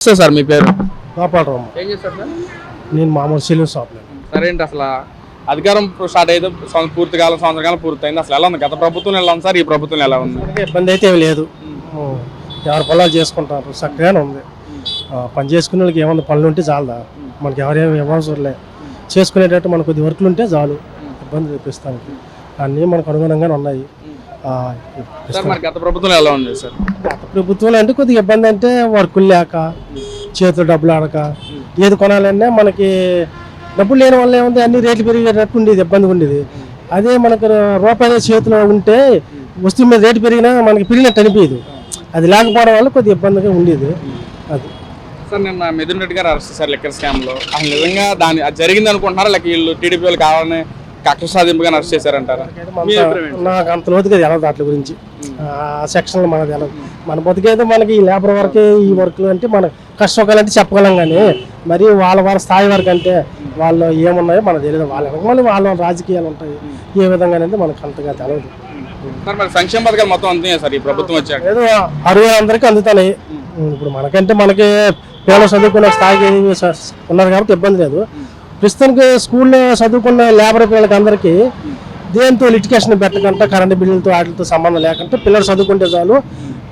నమస్తే సార్ మీ పేరు? కాపాడరాము ఏం చేస్తారు సార్? నేను మామూలు సెలూన్ షాప్ సరే ఏంటి అసలు? అధికారం స్టార్ట్ అయితే సం- పూర్తి కాలం సంవత్సర కాలం పూర్తయింది. అసలు ఎలా ఉంది? గత ప్రభుత్వం ఎలా ఉంది సార్? ఈ ప్రభుత్వం ఎలా ఉంది? ఇబ్బంది అయితే ఏమి లేదు. ఎవరి పొలాలు చేసుకుంటారు చక్కగానే ఉంది. ఆ, పని చేసుకునే వాళ్ళకి ఏమన్నా పనులు ఉంటే చాలదా? మనకి ఎవరేమి ఇవ్వవసరంలే చేసుకునేటట్టు మనకు కొద్ది వర్కులు ఉంటే చాలు. ఇబ్బంది తెప్పిస్తానికి. అన్నీ మనకు అనుగుణంగానే ఉన్నాయి. సార్ మరి గత ప్రభుత్వం ఎలా ఉంది సార్? గత ప్రభుత్వంలో అంటే కొద్దిగా ఇబ్బంది అంటే వర్కులు లేక చేతులు డబ్బులు ఆడక ఏది కొనాలన్నా మనకి డబ్బులు లేని వల్ల ఏముంది? అన్ని రేట్లు పెరిగేటట్టు ఉండేది ఇబ్బంది ఉండేది. అదే మనకు రూపాయి చేతిలో ఉంటే వస్తువు మీద రేటు పెరిగినా మనకి పెరిగినట్టు అనిపించదు. అది లేకపోవడం వల్ల కొద్దిగా ఇబ్బందిగా ఉండేది. అది. సార్ నిన్న మిథున్ రెడ్డి గారు అరెస్ట్ చేశారు లెక్కర్ స్కామ్లో అసలు నిజంగా దాని అది జరిగింది అనుకుంటున్నారా లేక వీళ్ళు టీడీపీ వాళ్ళు కావాలని కక్ష సాధింపుగా అరెస్ట్ చేశారంటారా? నాకు అంత లోతుగా తెలదు వాటి గురించి. ఆ సెక్షన్లు మనకు తెలదు మన బతికేదో మనకి ఈ లేబర్ వరకే ఈ వర్క్లు అంటే మన కష్టసుఖాలంటే చెప్పగలం కానీ మరి వాళ్ళ వాళ్ళ స్థాయి వరకు అంటే వాళ్ళు ఏమున్నాయో మనకు తెలియదు వాళ్ళ మళ్ళీ వాళ్ళ రాజకీయాలు ఉంటాయి. ఏ విధంగా అనేది మనకు అంతగా తెలియదు మరి సంక్షేమ పథకాలు మొత్తం అంతున్నాయి సార్ ఈ ప్రభుత్వం వచ్చాక? ఏదో అరవై అందరికీ అందుతాయి ఇప్పుడు మనకంటే మనకి పిల్లలు చదువుకున్న స్థాయికి ఉన్నారు కాబట్టి ఇబ్బంది లేదు. ప్రస్తుతానికి స్కూల్లో చదువుకున్న లేబర్ పిల్లలకి అందరికీ దేంతో లిటికేషన్ పెట్టకుండా కరెంటు బిల్లులతో వాటితో సంబంధం లేకుండా పిల్లలు చదువుకుంటే చాలు.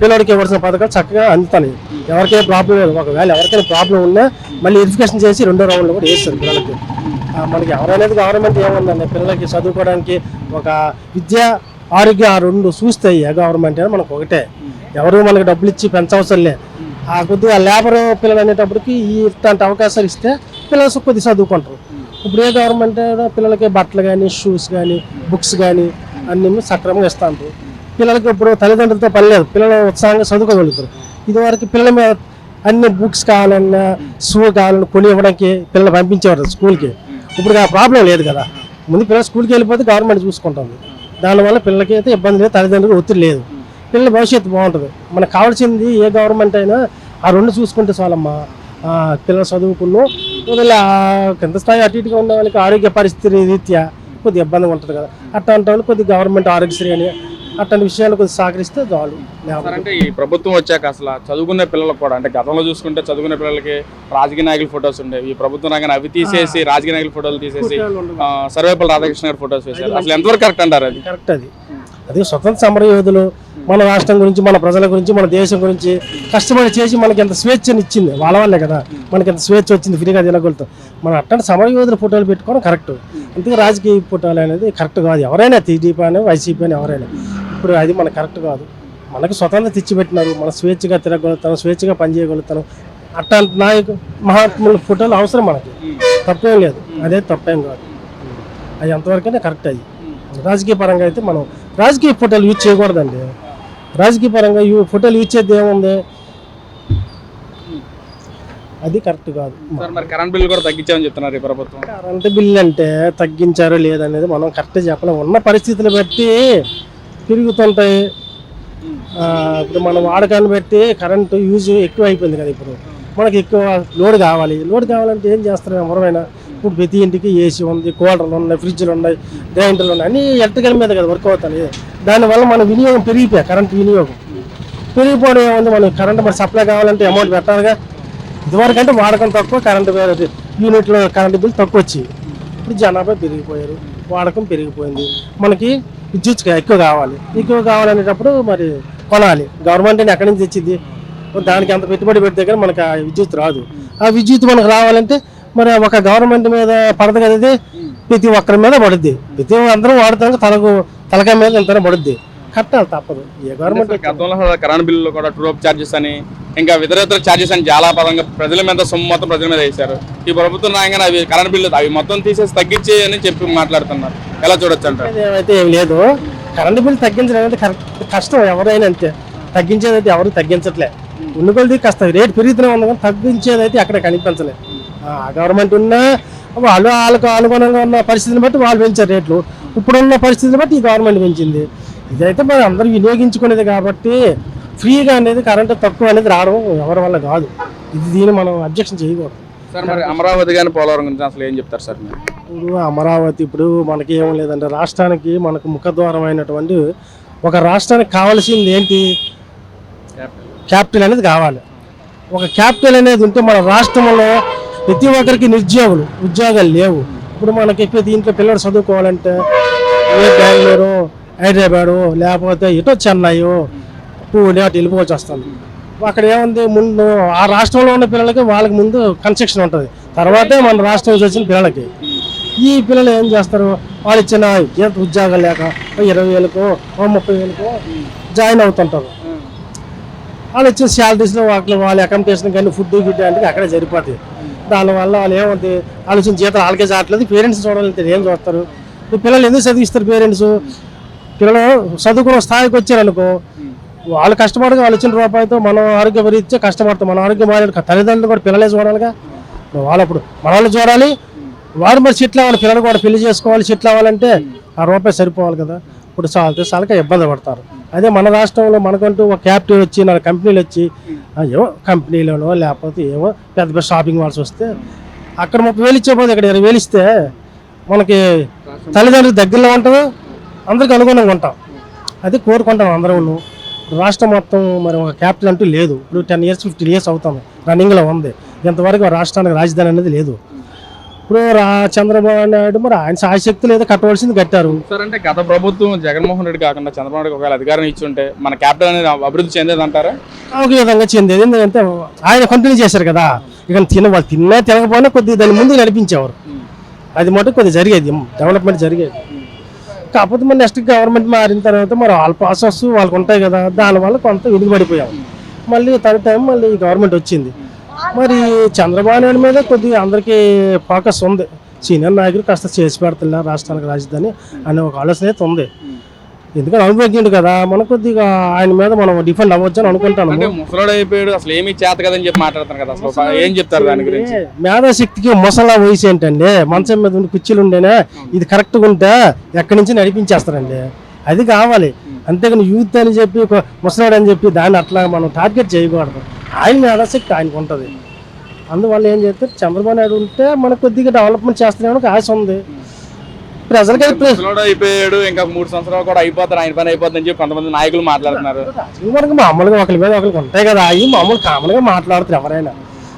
పిల్లడికి ఇవ్వాల్సిన పథకాలు చక్కగా అందుతాయి. ఎవరికైనా ప్రాబ్లం లేదు. ఒకవేళ ఎవరికైనా ప్రాబ్లం ఉన్నా మళ్ళీ వెరిఫికేషన్ చేసి రెండో రౌండ్లో కూడా వేస్తారు పిల్లలకి. మనకి ఎవరనేది గవర్నమెంట్ ఏముందండి? పిల్లలకి చదువుకోవడానికి ఒక విద్య ఆరోగ్యం ఆ రెండు చూస్తే ఏ గవర్నమెంట్ అయినా మనకు ఒకటే. ఎవరు మనకి డబ్బులు ఇచ్చి పెంచవసరం లే ఆ కొద్దిగా లేబర్ పిల్లలు అనేటప్పటికి ఇట్లాంటి అవకాశాలు ఇస్తే పిల్లలు కొద్దిగా చదువుకుంటారు. ఇప్పుడు ఏ గవర్నమెంట్ అయినా పిల్లలకి బట్టలు కానీ షూస్ కానీ బుక్స్ కానీ అన్ని సక్రమంగా ఇస్తా ఉంటారు పిల్లలకి ఇప్పుడు తల్లిదండ్రులతో పని లేదు. పిల్లలు ఉత్సాహంగా చదువుకోగలుగుతారు. ఇదివరకు పిల్లల మీద అన్ని బుక్స్ కావాలన్నా షూ కావాలన్నా కొని ఇవ్వడానికి పిల్లలు పంపించేవారు స్కూల్కి. ఇప్పుడు ఆ ప్రాబ్లం లేదు కదా. ముందు పిల్లలు స్కూల్కి వెళ్ళిపోతే గవర్నమెంట్ చూసుకుంటుంది. దానివల్ల పిల్లలకి అయితే ఇబ్బంది లేదు తల్లిదండ్రులకు ఒత్తిడి లేదు. పిల్లల భవిష్యత్తు బాగుంటుంది. మనకు కావాల్సింది ఏ గవర్నమెంట్ అయినా ఆ రెండు చూసుకుంటే చాలమ్మా. పిల్లలు చదువుకున్నాం ఒకవేళ కింద స్థాయి అటు ఇటుగా ఉన్న వాళ్ళకి ఆరోగ్య పరిస్థితి రీత్యా కొద్దిగా ఇబ్బందిగా ఉంటుంది కదా. అట్లాంటి వాళ్ళు కొద్దిగా గవర్నమెంట్ ఆరోగ్యశ్రీ అని అట్లాంటి విషయాలు కొద్దిగా సహకరిస్తే చాలు. అంటే ఈ ప్రభుత్వం వచ్చాక అసలు చదువుకునే పిల్లలకు కూడా అంటే గతంలో చూసుకుంటే చదువుకునే పిల్లలకి రాజకీయ నాయకుల ఫొటోస్ ఉండేవి. ఈ ప్రభుత్వం రాగానే అవి తీసేసి రాజకీయ నాయకుల ఫోటోలు తీసేసి సర్వేపల్లి రాధాకృష్ణ గారి ఫొటోస్ వేశారు. అసలు ఎంతవరకు కరెక్ట్ అంటారు అది? కరెక్ట్ అది. అది స్వతంత్ర సమర యోధులు మన రాష్ట్రం గురించి మన ప్రజల గురించి మన దేశం గురించి కష్టపడి చేసి మనకి ఎంత స్వేచ్ఛని ఇచ్చింది వాళ్ళ వల్లే కదా మనకి ఎంత స్వేచ్ఛ వచ్చింది ఫ్రీగా తినగలుగుతాం. మనం అట్లాంటి సమరయోధుల ఫోటోలు పెట్టుకోవడం కరెక్ట్. అందుకే రాజకీయ ఫోటోలు అనేది కరెక్ట్ కాదు. ఎవరైనా టీడీపీ అని వైసీపీ అని ఎవరైనా. ఇప్పుడు అది మనకు కరెక్ట్ కాదు. మనకు స్వతంత్రం తెచ్చిపెట్టినారు. మన స్వేచ్ఛగా తిరగలుగుతాం స్వేచ్ఛగా పనిచేయగలుగుతాం. అట్లాంటి నాయకు మహాత్ముల ఫోటోలు అవసరం మనకి. తప్పేం లేదు. అదే తప్పేం కాదు. అది ఎంతవరకైనా కరెక్ట్ అది. రాజకీయ పరంగా అయితే మనం రాజకీయ ఫోటోలు యూజ్ చేయకూడదండి. రాజకీయ పరంగా యూ ఫోటోలు యూజ్ చేద్ది ఏముంది? అది కరెక్ట్ కాదు. సార్ మరి కరెంట్ బిల్లు కూడా తగ్గించామని చెప్తున్నారు ఈ ప్రభుత్వం. కరెంటు బిల్ అంటే తగ్గించారో లేదనేది మనం కరెక్ట్ చెప్పలేం. ఉన్న పరిస్థితులు బట్టి పెరుగుతుంటాయి ఆ, ఇప్పుడు మనం వాడకాన్ని బట్టి కరెంటు యూజ్ ఎక్కువ అయిపోయింది కదా ఇప్పుడు. మనకి ఎక్కువ లోడ్ కావాలి. లోడ్ కావాలంటే ఏం చేస్తారు ఎవరైనా ఇప్పుడు ప్రతి ఇంటికి ఏసీ ఉంది కూలర్లు ఉన్నాయి ఫ్రిడ్జ్లు ఉన్నాయి గ్రైండర్లు ఉన్నాయి అన్నీ ఎలక్ట్రికల్ మీద కదా వర్క్ అవుతాయి దానివల్ల మన వినియోగం పెరిగిపోయా కరెంట్ వినియోగం. పెరిగిపోవడం ఏముంది? మనకి కరెంట్ మరి సప్లై కావాలంటే అమౌంట్ పెట్టాలిగా. ఇదివరకు అంటే వాడకం తక్కువ కరెంటు యూనిట్లో కరెంటు బిల్ తక్కువ వచ్చి ఇప్పుడు జనాభా పెరిగిపోయారు వాడకం పెరిగిపోయింది. మనకి విద్యుత్ ఎక్కువ కావాలి. ఎక్కువ కావాలనేటప్పుడు మరి కొనాలి. గవర్నమెంట్ అని ఎక్కడి నుంచి తెచ్చింది? దానికి అంత పెట్టుబడి పెడితే కానీ మనకి ఆ విద్యుత్ రాదు. ఆ విద్యుత్ మనకు రావాలంటే మరి ఒక గవర్నమెంట్ మీద పడదు కదా ఇది? ప్రతి ఒక్కరి మీద పడుద్ది. ప్రతి అందరం వాడుతాం తలకు తలకాయ మీద ఎంతైనా పడుద్ది. కట్టాలి తప్పదు. ఏ గవర్నమెంట్ గతంలో కరెంట్ బిల్లు కూడా టూ రూప్ ఛార్జెస్ అని ఇంకా ఇతర ఇతర ఛార్జెస్ అని చాలా పరంగా ప్రజల మీద సొమ్ము మొత్తం ప్రజల మీద వేశారు. ఈ ప్రభుత్వం రాగానే అవి కరెంట్ బిల్లు అవి మొత్తం తీసేసి తగ్గించే అని చెప్పి మాట్లాడుతున్నారు. ఎలా చూడొచ్చు అంటారు? ఏమైతే ఏం లేదు. కరెంటు బిల్ తగ్గించడం అనేది కరెక్ట్ కష్టం ఎవరైనా అంతే. తగ్గించేది అయితే ఎవరు తగ్గించట్లే. ఉన్న కొద్ది కష్టం రేట్ పెరుగుతూనే ఉంది కానీ తగ్గించేది అయితే అక్కడ కనిపించలే ఆ గవర్నమెంట్ ఉన్నా వాళ్ళు వాళ్ళకు అనుగుణంగా ఉన్న పరిస్థితిని బట్టి వాళ్ళు పెంచారు రేట్లు. ఇప్పుడున్న పరిస్థితిని బట్టి ఈ గవర్నమెంట్ పెంచింది. ఇదైతే మరి అందరూ వినియోగించుకునేది కాబట్టి ఫ్రీగా అనేది కరెంటు తక్కువ అనేది రావడం ఎవరి వల్ల కాదు. ఇది దీన్ని మనం అబ్జెక్షన్ చేయకూడదు. సార్ మరి అమరావతి కానీ పోలవరం గురించి అసలు ఏం చెప్తారు సార్ మీరు? ఇప్పుడు అమరావతి ఇప్పుడు మనకి ఏం లేదంటే రాష్ట్రానికి మనకు ముఖద్వారం అయినటువంటి ఒక రాష్ట్రానికి కావాల్సింది ఏంటి? క్యాపిటల్ అనేది కావాలి. ఒక క్యాపిటల్ అనేది ఉంటే మన రాష్ట్రంలో ప్రతి ఒక్కరికి నిరుద్యోగులు ఉద్యోగాలు లేవు. ఇప్పుడు మనకి ఎక్కువ దీంట్లో పిల్లలు చదువుకోవాలంటే ఏ బెంగళూరు హైదరాబాదు లేకపోతే ఇటో చెన్నై పూణే అటు వెళ్ళిపోవచ్చు వస్తాను అక్కడ ఏముంది? ముందు ఆ రాష్ట్రంలో ఉన్న పిల్లలకి వాళ్ళకి ముందు కన్స్ట్రక్షన్ ఉంటుంది. తర్వాతే మన రాష్ట్రం వచ్చిన పిల్లలకి. ఈ పిల్లలు ఏం చేస్తారు? వాళ్ళు ఇచ్చిన ఉద్యోగాలు లేక ఇరవై వేలకో ఓ ముప్పై వేలకో జాయిన్ అవుతుంటారు. వాళ్ళు ఇచ్చిన శాలరీస్లో వాళ్ళు వాళ్ళ అకామిడేషన్ కానీ ఫుడ్ గిడ్ అంటే అక్కడే సరిపోతాయి. దానివల్ల వాళ్ళు ఏమవుతుంది ఆలోచన ఇచ్చిన జీతాలు వాళ్ళకే చావట్లేదు పేరెంట్స్ చూడాలంటే ఏం చూస్తారు? పిల్లలు ఎందుకు చదివిస్తారు పేరెంట్స్ పిల్లలు చదువుకున్న స్థాయికి వచ్చారనుకో వాళ్ళు కష్టపడగా వాళ్ళు ఇచ్చిన రూపాయలతో మనం ఆరోగ్య పరీక్ష కష్టపడతాం మన ఆరోగ్యం మారే తల్లిదండ్రులు కూడా పిల్లలే చూడాలిగా. వాళ్ళు అప్పుడు మన చూడాలి వారు మరి చెట్లు అవ్వాలి పిల్లలు కూడా పెళ్ళి చేసుకోవాలి చెట్లు అవ్వాలంటే ఆ రూపాయి సరిపోవాలి కదా. ఇప్పుడు చాలితే చాలక ఇబ్బంది పడతారు. అదే మన రాష్ట్రంలో మనకంటూ ఒక క్యాపిటల్ వచ్చి నా కంపెనీలు వచ్చి ఏవో కంపెనీలోనో లేకపోతే ఏవో పెద్ద పెద్ద షాపింగ్ మాల్స్ వస్తే అక్కడ ముప్పై వేలు ఇచ్చేపోతే ఇక్కడ ఇరవై వేలు ఇస్తే మనకి తల్లిదండ్రులు దగ్గరలో ఉంటుంది అందరికి అనుగుణంగా ఉంటాం. అది కోరుకుంటాం అందరూ రాష్ట్రం మొత్తం మరి ఒక క్యాపిటల్ అంటూ లేదు. ఇప్పుడు టెన్ ఇయర్స్ ఫిఫ్టీన్ ఇయర్స్ అవుతాము రన్నింగ్లో ఉంది. ఇంతవరకు ఆ రాష్ట్రానికి రాజధాని అనేది లేదు. ఇప్పుడు రా చంద్రబాబు నాయుడు మరి ఆయన సాయశక్తులు ఏదో కట్టవలసింది కట్టారు. సార్ అంటే గత ప్రభుత్వం జగన్మోహన్ రెడ్డి కాకుండా చంద్రబాబు నాయుడు ఒకవేళ అధికారం ఇచ్చి ఉంటే మన క్యాపిటల్ అనేది అభివృద్ధి చెందేది అంటారా ఒక విధంగా చెందేది. ఎందుకంటే ఆయన కంటిన్యూ చేశారు కదా. ఇక తిన వాళ్ళు తిన్నా తినకపోయినా కొద్దిగా దాని ముందు నడిపించేవారు. అది మటు కొద్దిగా జరిగేది. డెవలప్మెంట్ జరిగేది. కాకపోతే మరి నెక్స్ట్ గవర్నమెంట్ మారిన తర్వాత మరి వాళ్ళ ప్రాసెస్ వాళ్ళకు ఉంటాయి కదా. దానివల్ల కొంత వెనుకబడిపోయాం మళ్ళీ థర్డ్ టైం మళ్ళీ గవర్నమెంట్ వచ్చింది. మరి చంద్రబాబు నాయుడు మీద కొద్దిగా అందరికీ ఫోకస్ ఉంది. సీనియర్ నాయకులు కాస్త చేసి పెడుతున్నారు రాష్ట్రానికి రాజధాని అనే ఒక ఆలోచన అయితే ఉంది. ఎందుకంటే అనుభవజ్ఞుడు కదా మన కొద్దిగా ఆయన మీద మనం డిఫెండ్ అవ్వచ్చు అని అనుకుంటాను ముసలోడు అయిపోయాడు అసలు ఏమీ చేత కదని చెప్పి మాట్లాడుతారు కదా అసలు. ఏం చెప్తారు దాని గురించి? మేధాశక్తికి ముసలా వయసు ఏంటండి? మంచం మీద ఉండి కుర్చీలు ఉండేనే ఇది కరెక్ట్గా ఉంటే ఎక్కడి నుంచి నడిపించేస్తారండి? అది కావాలి. అంతేగాని యూత్ అని చెప్పి ఒక ముసలాడు అని చెప్పి దాన్ని అట్లా మనం టార్గెట్ చేయకూడదు. ఆయన మేధాశక్తి ఆయనకు ఉంటుంది. అందువల్ల ఏం చేస్తే చంద్రబాబు నాయుడు ఉంటే మనకు కొద్దిగా డెవలప్మెంట్ చేస్తామని ఒక ఆశ ఉంది. ప్రజలకి అది ప్ర- ముసలోడు అయిపోయాడు ఇంకా మూడు సంవత్సరాలు కూడా అయిపోతారు ఆయన పని అయిపోతుందని చెప్పి కొంతమంది నాయకులు మాట్లాడుతున్నారు. మనకి మామూలుగా ఒకరి మీద ఒకరికి ఉంటాయి కదా అవి మామూలు కామన్గా మాట్లాడుతారు ఎవరైనా.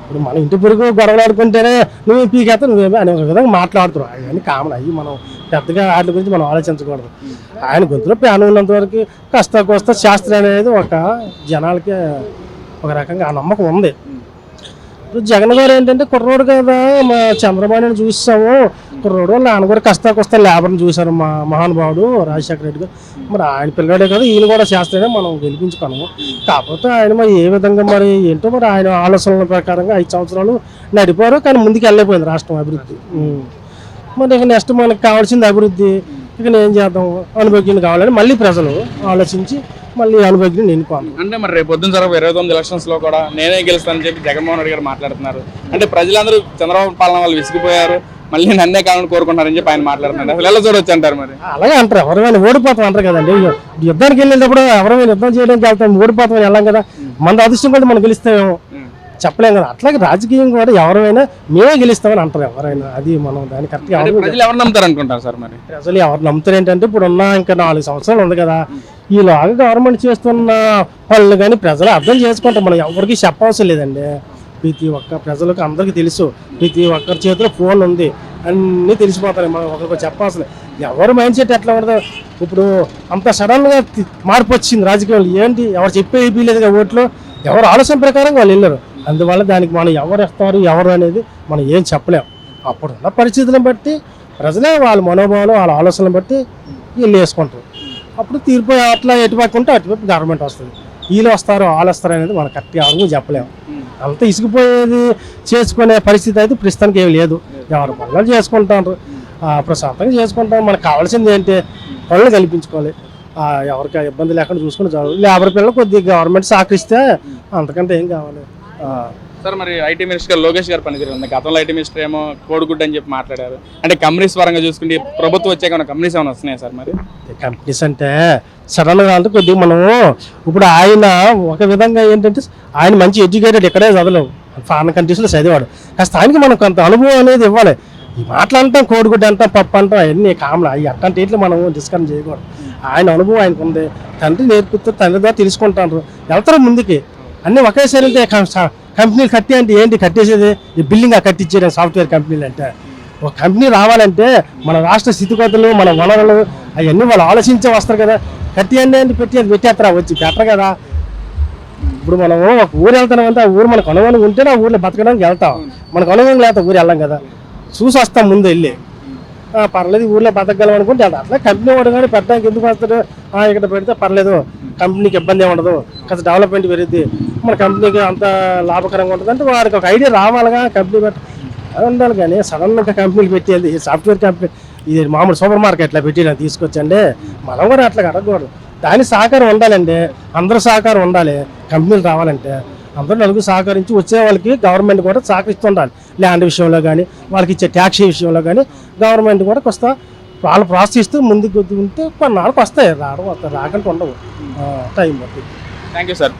ఇప్పుడు మన ఇంటి పొరుగు గొడవలు ఆడుకుంటేనే నువ్వు పీకేత నువ్వేమో అని ఒక విధంగా మాట్లాడుతున్నావు అవన్నీ కామన్ అవి మనం పెద్దగా వాటి గురించి మనం ఆలోచించకూడదు. ఆయన గొంతులో ప్రాణం ఉన్నంత వరకు కాస్త కోస్త శాస్త్రం అనేది ఒక జనాలకి ఒక రకంగా ఆ నమ్మకం ఉంది. జగన్ గారు ఏంటంటే కుర్రోడు కదా మా చంద్రబాబు చూసాము కుర్రోడు నాన్న కూడా కష్ట కొస్త లేబర్ని చూశారు మా మహానుభావుడు రాజశేఖర రెడ్డి గారు. మరి ఆయన పిల్లడే కదా ఈయన కూడా చేస్తేనే మనం గెలిపించుకున్నాము. కాకపోతే ఆయన మరి ఏ విధంగా మరి ఏంటో మరి ఆయన ఆలోచనల ప్రకారంగా ఐదు సంవత్సరాలు నడిపారు కానీ ముందుకు వెళ్ళిపోయింది రాష్ట్రం అభివృద్ధి. మరి ఇక నెక్స్ట్ మనకు కావాల్సింది అభివృద్ధి. ఇక నేను చేద్దాం అనుభవజ్ఞులు కావాలని మళ్ళీ ప్రజలు ఆలోచించి మళ్ళీ అనుభవజ్ఞుని ఎన్నుకోవాలి అంటే మరి రేపు పొద్దున జరగబోయే ఇరవై తొమ్మిది ఎలక్షన్స్లో కూడా నేనే గెలుస్తానని చెప్పి జగన్మోహన్ రెడ్డి గారు మాట్లాడుతున్నారు. అంటే ప్రజలందరూ చంద్రబాబు పాలన వాళ్ళు విసిగిపోయారు మళ్ళీ నన్నే కావాలని కోరుకుంటారని చెప్పి ఆయన మాట్లాడుతున్నారు. అసలు ఎలా చూడొచ్చు అంటారు మరి? అలాగే అంటారు ఎవరైనా ఓడిపోతాం అంటారు కదండి. యుద్ధానికి వెళ్ళేటప్పుడు ఎవరైనా యుద్ధం చేయడానికి వెళ్తాం ఓడిపోతాం వెళ్ళాం కదా. మన అదృష్టం కూడా మనం గెలుస్తామేమో. చెప్పలేం కదా. అట్లాగే రాజకీయం కూడా ఎవరైనా మేమే గెలుస్తామని అంటారు ఎవరైనా. అది మనం దాన్ని కరెక్ట్గా ఎవరు నమ్ముతారు అనుకుంటారు సార్ మరి? ప్రజలు ఎవరు నమ్ముతారు ఏంటంటే ఇప్పుడు ఉన్న ఇంకా నాలుగు సంవత్సరాలు ఉంది కదా. ఈలోగా గవర్నమెంట్ చేస్తున్న పనులు కానీ ప్రజలు అర్థం చేసుకుంటాం మనం ఎవరికి చెప్పవసరం లేదండి. ప్రతి ఒక్క ప్రజలకు అందరికీ తెలుసు. ప్రతి ఒక్కరి చేతిలో ఫోన్ ఉంది. అన్నీ తెలిసిపోతాయి. మనం ఒకరికి చెప్పాల్సిన ఎవరు మైండ్ సెట్ ఎట్లా ఉండదు ఇప్పుడు అంత సడన్గా మార్పు వచ్చింది రాజకీయాలు. ఏంటి? ఎవరు చెప్పే లేదు ఓట్లు? ఎవరు ఆలోచన ప్రకారం వాళ్ళు వెళ్ళారు. అందువల్ల దానికి మనం ఎవరు ఇస్తారు ఎవరు అనేది మనం ఏం చెప్పలేం. అప్పుడున్న పరిస్థితులను బట్టి ప్రజలే వాళ్ళ మనోభావాలు వాళ్ళ ఆలోచనలు బట్టి వీళ్ళు వేసుకుంటారు. అప్పుడు తీర్పు అట్లా ఎటువైపు ఉంటే అటువైపు గవర్నమెంట్ వస్తుంది. వీళ్ళు వస్తారు వాళ్ళు వస్తారు అనేది మనం కరెక్ట్గా ఎవరు చెప్పలేము. అంత ఇసుకుపోయేది చేసుకునే పరిస్థితి అయితే ప్రస్తుతానికి ఏమి లేదు. ఎవరు పనులు చేసుకుంటారు. ప్రశాంతంగా చేసుకుంటాం. మనకు కావాల్సింది ఏంటి? పనులు కల్పించుకోవాలి. ఎవరికి ఇబ్బంది లేకుండా చూసుకుని చదువు. లేబర్ పిల్లలు కొద్దిగా గవర్నమెంట్ సహకరిస్తే అంతకంటే ఏం కావాలి? సార్ మరి ఐటీ మినిస్టర్ లోకేష్ గారు పనితీరు ఉంది. గతంలో ఐటీ మినిస్టర్ ఏమో కోడిగుడ్డు అని చెప్పి మాట్లాడారు. అంటే కంపెనీస్ పరంగా చూసుకుంటే ప్రభుత్వం వచ్చాక ఏమైనా కంపెనీస్ ఏమైనా వస్తున్నాయి సార్ మరి? కంపెనీస్ అంటే సడన్గా అంటే కొద్దిగా మనము. ఇప్పుడు ఆయన ఒక విధంగా ఏంటంటే ఆయన మంచి ఎడ్యుకేటెడ్ ఇక్కడే చదవలేవు. ఫారెన్ కంట్రీస్లో చదివాడు. కాస్త ఆయనకి మనం కొంత అనుభవం అనేది ఇవ్వాలి. ఈ మాటలు అంటాం కోడిగుడ్డ అంటాం పప్పు అంటాం అవన్నీ కామన్. అవి అట్లాంటి ఇట్లా మనం డిస్కస్ చేయకూడదు. ఆయన అనుభవం ఆయనకు ఉంది. తండ్రి నేర్పిస్తే తండ్రి ద్వారా తెలుసుకుంటారు. వెళ్తారు ముందుకి. అన్నీ ఒకేసారి వెళ్తే కంపెనీలు కట్టే అంటే ఏంటి? కట్టేసేది? ఈ బిల్డింగ్ కట్టించేయడం సాఫ్ట్వేర్ కంపెనీలు అంటే ఒక కంపెనీ రావాలంటే మన రాష్ట్ర స్థితిగతులు మన వనరులు అవన్నీ వాళ్ళు ఆలోచించే వస్తారు కదా. కట్టేయండి అంటే పెట్టి అది పెట్టేస్తారా? వచ్చి పెట్టరు కదా. ఇప్పుడు మనం ఒక ఊరు వెళ్తున్నాం అంటే ఆ ఊరు మనకు అనుగుణంగా ఉంటే ఆ ఊర్లో బతకడానికి వెళ్తాం. మనకు అనుగుణంగా లేకపోతే ఊరు వెళ్ళాం కదా. చూసి వస్తాం ముందు వెళ్ళి. పర్లేదు ఊర్లో బతకగలం అనుకుంటే అట్లా కంపెనీ వాడు కానీ పెట్టడానికి ఎందుకు వస్తాడు? ఇక్కడ పెడితే పర్లేదు. కంపెనీకి ఇబ్బంది ఏమి ఉండదు. కాస్త డెవలప్మెంట్ పెరుగుద్ది. మన కంపెనీకి అంత లాభకరంగా ఉంటుంది. అంటే వారికి ఒక ఐడియా రావాలిగా కంపెనీ పెట్ట. ఉండాలి కానీ సడన్గా కంపెనీలు పెట్టేది సాఫ్ట్వేర్ కంపెనీ ఇది మామూలు సూపర్ మార్కెట్లో పెట్టి తీసుకొచ్చండి. మనం కూడా అట్లా అడగకూడదు. దాని సహకారం ఉండాలండి. అందరూ సహకారం ఉండాలి. కంపెనీలు రావాలంటే అందరూ నలుగురు సహకరించి వచ్చే వాళ్ళకి గవర్నమెంట్ కూడా సహకరిస్తుండాలి. ల్యాండ్ విషయంలో కానీ వాళ్ళకి ఇచ్చే ట్యాక్స్ విషయంలో కానీ గవర్నమెంట్ కూడా కొంత వాళ్ళు ప్రోత్సహిస్తూ ముందుకు ఉంటే కొన్నాళ్ళకి వస్తాయి. రావడం వస్తాయి ఉండవు. టైం పడుతుంది. Thank you sir.